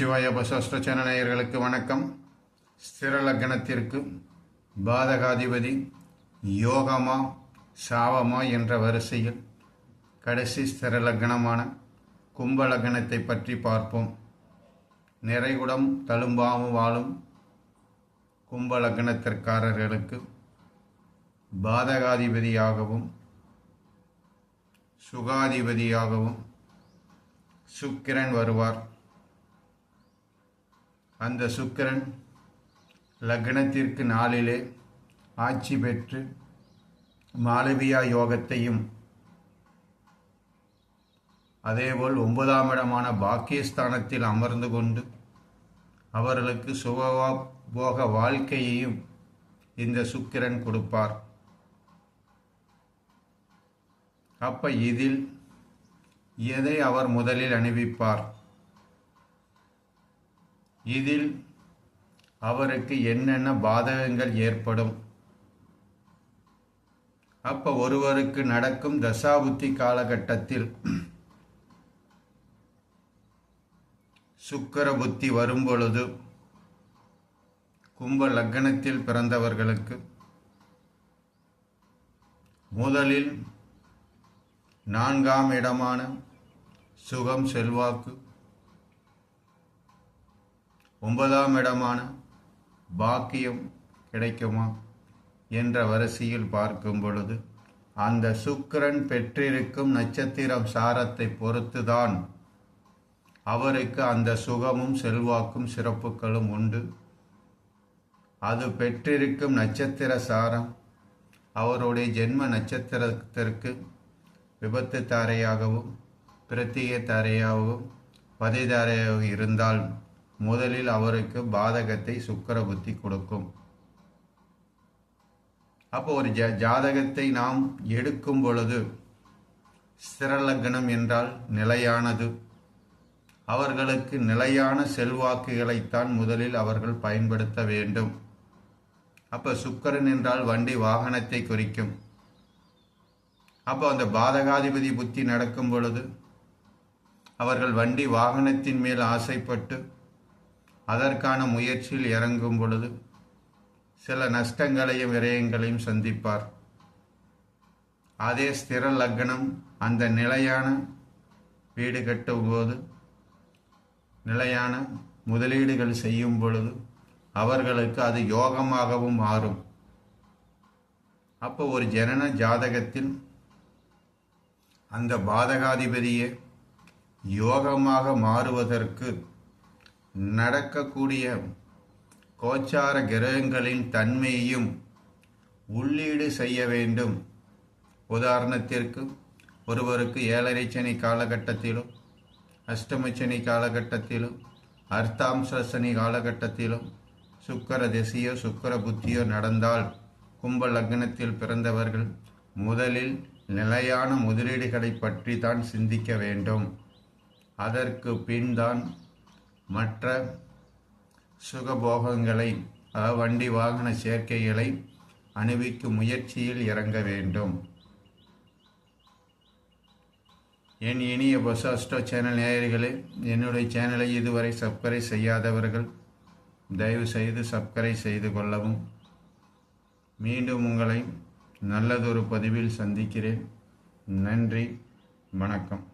நமச்சிவாய பசாஸ்திர channel வணக்கம். ஸ்திர லக்னத்திற்கு பாதகாதிபதி யோகமா சாவமா என்ற வரிசையில் கடைசி ஸ்திர லக்னமான கும்ப லக்னத்தை பற்றி பார்ப்போம். நிறைகுடம் தழும்பாமல் வாழும் கும்ப லக்னத்திற்காரர்களுக்கு பாதகாதிபதியாகவும் சுகாதிபதியாகவும் சுக்கிரன் வருவார். அந்த சுக்கிரன் லக்னத்திற்கு நாளிலே ஆட்சி பெற்று மாளவியா யோகத்தையும் அதேபோல் ஒன்பதாம் இடமான பாக்கியஸ்தானத்தில் அமர்ந்து கொண்டு அவர்களுக்கு சுகபோக வாழ்க்கையையும் இந்த சுக்கிரன் கொடுப்பார். அப்ப இதில் எதை அவர் முதலில் அணிவிப்பார்? இதில் அவருக்கு என்னென்ன பாதகங்கள் ஏற்படும்? அப்போ ஒருவருக்கு நடக்கும் தசாபுத்தி காலகட்டத்தில் சுக்கர புத்தி வரும்பொழுது கும்ப லக்னத்தில் பிறந்தவர்களுக்கு முதலில் நான்காம் இடமான சுகம் செல்வாக்கு ஒன்பதாம் இடமான பாக்கியம் கிடைக்குமா என்ற வரிசையில் பார்க்கும் பொழுது அந்த சுக்கரன் பெற்றிருக்கும் நட்சத்திரம் சாரத்தை பொறுத்துதான் அவருக்கு அந்த சுகமும் செல்வாக்கும் சிறப்புகளும் உண்டு. அது பெற்றிருக்கும் நட்சத்திர சாரம் அவருடைய ஜென்ம நட்சத்திரத்திற்கு விபத்து தாரையாகவும் பிரத்திய தாரையாகவும் பதிதாரையாக இருந்தால் முதலில் அவருக்கு பாதகத்தை சுக்கர புத்தி கொடுக்கும். அப்போ ஒரு ஜ ஜாதகத்தை நாம் எடுக்கும் பொழுது ஸ்திரலக்னம் என்றால் நிலையானது. அவர்களுக்கு நிலையான செல்வாக்குகளைத்தான் முதலில் அவர்கள் பயன்படுத்த வேண்டும். அப்போ சுக்கரன் என்றால் வண்டி வாகனத்தை குறிக்கும். அப்போ அந்த பாதகாதிபதி புத்தி நடக்கும் பொழுது அவர்கள் வண்டி வாகனத்தின் மேல் ஆசைப்பட்டு அதற்கான முயற்சியில் இறங்கும் பொழுது சில நஷ்டங்களையும் விரயங்களையும் சந்திப்பார். அதே ஸ்திர லக்னம் அந்த நிலையான வீடு கட்டும்போது நிலையான முதலீடுகள் செய்யும் பொழுது அவர்களுக்கு அது யோகமாகவும் மாறும். அப்போ ஒரு ஜனன ஜாதகத்தில் அந்த பாதகாதிபதியே யோகமாக மாறுவதற்கு நடக்கக்கூடிய கோச்சார கிரகங்களின் தன்மையையும் உள்ளீடு செய்ய வேண்டும். உதாரணத்திற்கு ஒருவருக்கு ஏழரை சனி காலகட்டத்திலும் அஷ்டமச்சனி காலகட்டத்திலும் அர்த்தாம்ச சனி காலகட்டத்திலும் சுக்கர திசையோ சுக்கர புத்தியோ நடந்தால் கும்ப லக்னத்தில் பிறந்தவர்கள் முதலில் நிலையான முதலீடுகளை பற்றி தான் சிந்திக்க வேண்டும். அதற்கு பின் தான் மற்ற சுகபோகங்களை வண்டி வாகன சேர்க்கைகளை அணிவிக்கும் முயற்சியில் இறங்க வேண்டும். என் இனிய பொசாஸ்டோ சேனல் நேயர்களே என்னுடைய சேனலை இதுவரை சப்ஸ்கிரைப் செய்யாதவர்கள் தயவு செய்து சப்ஸ்கிரைப் செய்து கொள்ளவும். மீண்டும் உங்களை நல்லதொரு பதிவில் சந்திக்கிறேன். நன்றி வணக்கம்.